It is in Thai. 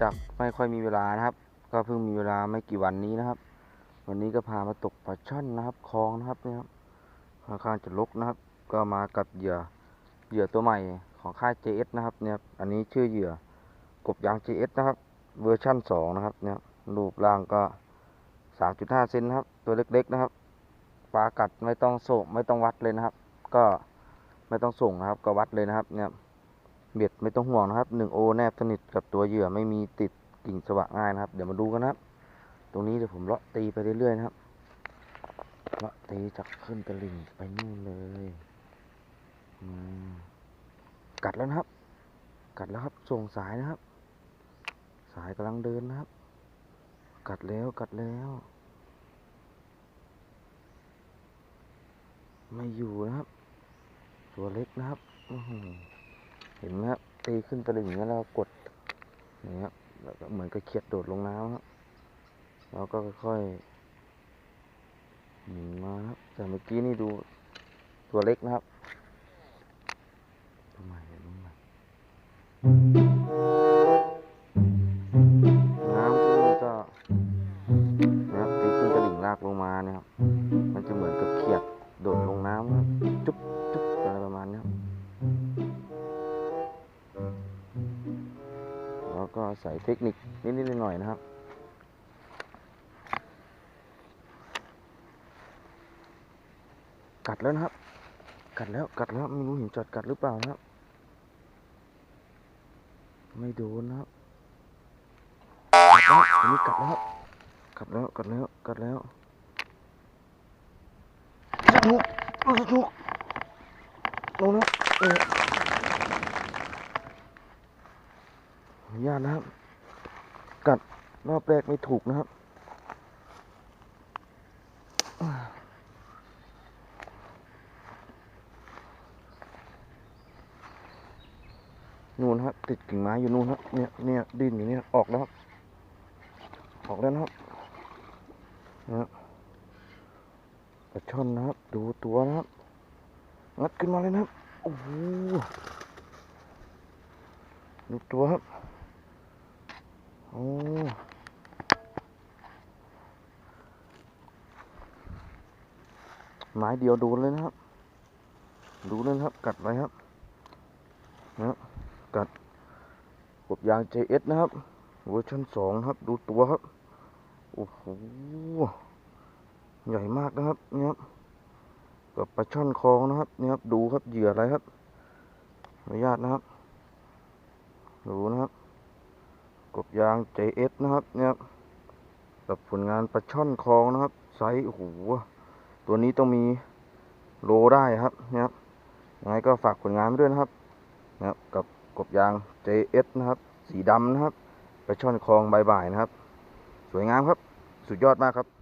จากไม่ค่อยมีเวลานะครับ ก็เพิ่งมีเวลาไม่กี่วันนี้นะครับ วันนี้ก็พามาตกปลาช่อนนะครับคลองนะครับเนี่ยครับค่อนข้างจะลกนะครับ ก็มากับเหยื่อเหยื่อตัวใหม่ของค่าย JS นะครับเนี่ยอันนี้ชื่อเหยื่อกบยาง JS นะครับ เวอร์ชั่น 2 นะครับเนี่ยรูปร่างก็ 3.5เซนนะครับ ตัวเล็กๆนะครับปลากัดไม่ต้องส่งไม่ต้องวัดเลยนะครับ ก็ไม่ต้องส่งนะครับ ก็วัดเลยนะครับเนี่ย เบ็ดไม่ต้องห่วงนะครับ1โอแนบสนิทกับตัวเหยื่อไม่มีติดกิ่งสวะง่ายนะครับ เดี๋ยวมาดูกันนะครับ ตรงนี้เดี๋ยวผมเลาะตีไปเรื่อยๆนะครับเลาะตีจากขึ้นตะลิ่งไปนู่นเลยมกัดแล้วนะครับ กัดแล้วครับส่งสายนะครับ สายกำลังเดินนะครับ กัดแล้วกัดแล้ว ไม่อยู่นะครับ ตัวเล็กนะครับอื เห็นไหมครับตีขึ้นตะลิ่งแล้วกดอย่างเงี้ยแล้วก็เหมือนกับเขียดโดดลงน้ำครับแล้วก็ค่อยๆหมุนมาครับแต่เมื่อกี้นี่ดูตัวเล็กนะครับทำไมทำไมน้ำที่นี่ก็นะครับตีขึ้นตะลิ่งลากลงมาเนี่ยครับมันจะเหมือนกับเขียดโดดลงน้ำครับจุ๊บ แล้วก็ใส่เทคนิคนิดๆหน่อยๆนะครับกัดแล้วนะครับ กัดแล้ว กัดแล้วไม่รู้เห็นจอดกัดหรือเปล่านะครับ ไม่โดนนะครับกัดแล้วอันนี้กัดแล้ว กัดแล้ว กัดแล้ว กัดแล้วสนุกสนุกลงแล้ว อนุญาตนะครับ กัดรอบแรกไม่ถูกนะครับนู่นครับติดกิ่งไม้อยู่นู่นครับเนี่ยเนี่ยดินอยู่เนี่ยออกแล้วครับออกแล้วนะครับนะปลาช่อนนะครับ ดูตัวนะครับงัดขึ้นมาเลยนะครับโอ้โหดูตัวครับ อ้ไม้เดียวดนเลยนะครับ ดูเลยนครับ กัดไว้ครับนะครับกัดกบยาง JS นะครับ เวอร์ชันสองครับ ดูตัวครับ โอ้โห ใหญ่มากนะครับเนี่ยครับกับปลาช่อนคลองนะครับเนี่ยครับ ดูครับ เหยื่ออะไรครับอนุญาตนะครับ ดูนะครับ กบยาง JS นะครับเนี่ยกับผลงานปลาช่อนคลองนะครับ ไซส์โอ้โหตัวนี้ต้องมีโลได้ครับเนี่ยครับยังไงก็ฝากผลงานด้วยนะครับนะครับกับกบยาง JS นะครับ สีดำนะครับปลาช่อนคลองใบบ่ายนะครับ สวยงามครับ สุดยอดมากครับ